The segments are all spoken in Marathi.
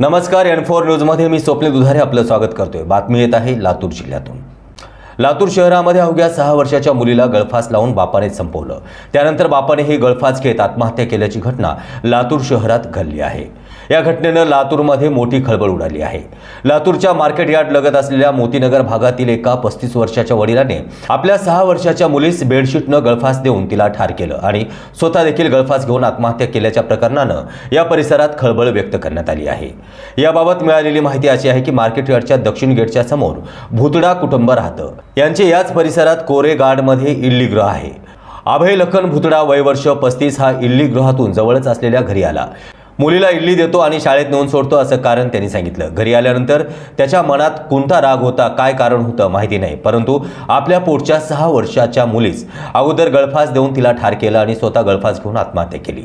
नमस्कार एन फोर न्यूजमध्ये मी स्वप्नील दुधारे आपलं स्वागत करतोय. बातमी येत आहे लातूर जिल्ह्यातून. लातूर शहरामध्ये अवघ्या सहा वर्षाच्या मुलीला गळफास लावून बापाने संपवलं. त्यानंतर बापाने ही गळफास घेत आत्महत्या केल्याची घटना लातूर शहरात घडली आहे. या घटनेनं लातूरमध्ये मोठी खळबळ उडाली आहे. लातूरच्या मार्केट यार्ड लगत असलेल्या मोतीनगर भागातील एका पस्तीस वर्षाच्या वडिलाने आपल्या सहा वर्षाच्या मुलीस बेडशीटनं गळफास देऊन तिला ठार केलं आणि स्वतः देखील गळफास घेऊन आत्महत्या केल्याच्या प्रकरणानं या परिसरात खळबळ व्यक्त करण्यात आली आहे. याबाबत मिळालेली माहिती अशी आहे की मार्केट यार्डच्या दक्षिण गेटच्या समोर भुतडा कुटुंब राहतं. यांचे याच परिसरात कोरे गार्डमध्ये इल्लीगृह आहे. अभय लखन भुतडा वय वर्ष पस्तीस हा इल्ली गृहातून जवळच असलेल्या घरी आला. मुलीला इडली देतो आणि शाळेत नेऊन सोडतो असं कारण त्यांनी सांगितलं. घरी आल्यानंतर त्याच्या मनात कोणता राग होता काय कारण होतं माहिती नाही. परंतु आपल्या पोटच्या सहा वर्षाच्या मुलीस अगोदर गळफास देऊन तिला ठार केलं आणि स्वतः गळफास घेऊन आत्महत्या केली.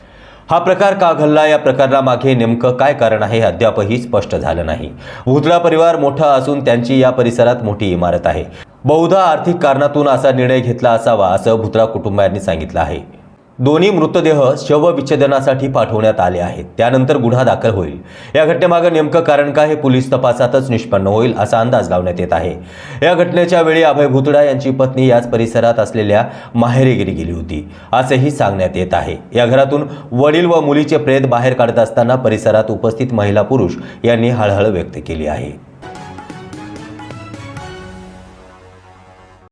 हा प्रकार का घडला? या प्रकारामागे नेमकं काय कारण आहे अद्यापही स्पष्ट झालं नाही. भुतळा परिवार मोठा असून त्यांची या परिसरात मोठी इमारत आहे. बहुधा आर्थिक कारणातून असा निर्णय घेतला असावा असं भुतळा कुटुंबियांनी सांगितलं आहे. दोन्ही मृतदेह शवविच्छेदनासाठी पाठवण्यात आले आहेत. त्यानंतर गुन्हा दाखल होईल. या घटनेमागे नेमकं कारण काय हे पोलीस तपासातच निष्पन्न होईल असा अंदाज लावण्यात येत आहे. या घटनेच्या वेळी अभय भुतडा यांची पत्नी याच परिसरात असलेल्या माहेरीगिरी गेली होती असंही सांगण्यात येत आहे. या घरातून वडील व मुलीचे प्रेत बाहेर काढत असताना परिसरात उपस्थित महिला पुरुष यांनी हळहळ व्यक्त केली आहे.